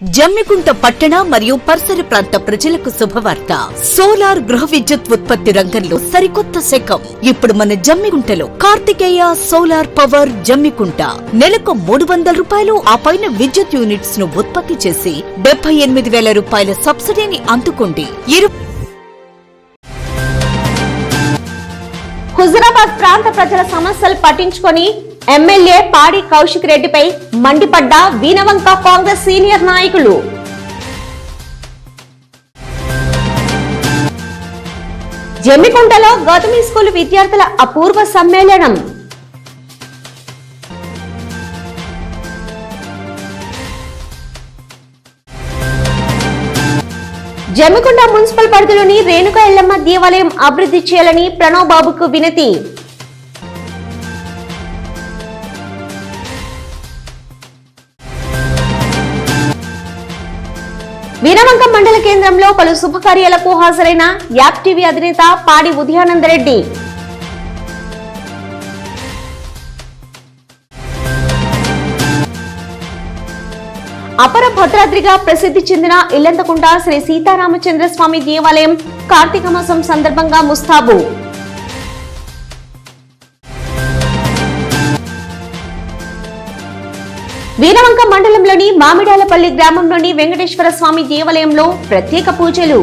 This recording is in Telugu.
జమ్మికుంట పట్టణ మరియు పరిసర ప్రాంత ప్రజలకు శుభవార్త. సోలార్ గృహ విద్యుత్ ఉత్పత్తి రంగంలో సరికొత్త శకం. ఇప్పుడు మన జమ్మికుంటలో కార్తికేయ సోలార్ పవర్ జమ్మికుంట. నెలకు మూడు వందల రూపాయలు ఆ పైన విద్యుత్ యూనిట్స్ను ఉత్పత్తి చేసి డెబ్బై ఎనిమిది వేల రూపాయల సబ్సిడీని అందుకోండి. హుజరాబాద్ ప్రాంత ప్రజల సమస్యలు పట్టించుకొని ఎమ్మెల్యే పాడి కౌశిక్ రెడ్డిపై మండిపడ్డ వీనవంక కాంగ్రెస్ సీనియర్ నాయకులు. జమ్మికుంటలో గౌతమి స్కూల్ విద్యార్థుల అపూర్వ సమ్మేళనం. జమ్మికుంట మున్సిపల్ పరిధిలోని రేణుక ఎల్లమ్మ దేవాలయం అభివృద్ధి చేయాలని ప్రణవ్ బాబుకు వినతి. వీరవంక మండల కేంద్రంలో పలు శుభకార్యాలకు హాజరైన యాప్ టీవీ అధినేత పాడి ఉదయానందరెడ్డి అపర భద్రాద్రిగా ప్రసిద్ధి చెందిన ఇల్లంతకుంట శ్రీ సీతారామచంద్ర స్వామి దేవాలయం కార్తీక మాసం సందర్భంగా ముస్తాబు. వీరవంక మండలంలోని మామిడాలపల్లి గ్రామంలోని వెంకటేశ్వర స్వామి దేవాలయంలో ప్రత్యేక పూజలు.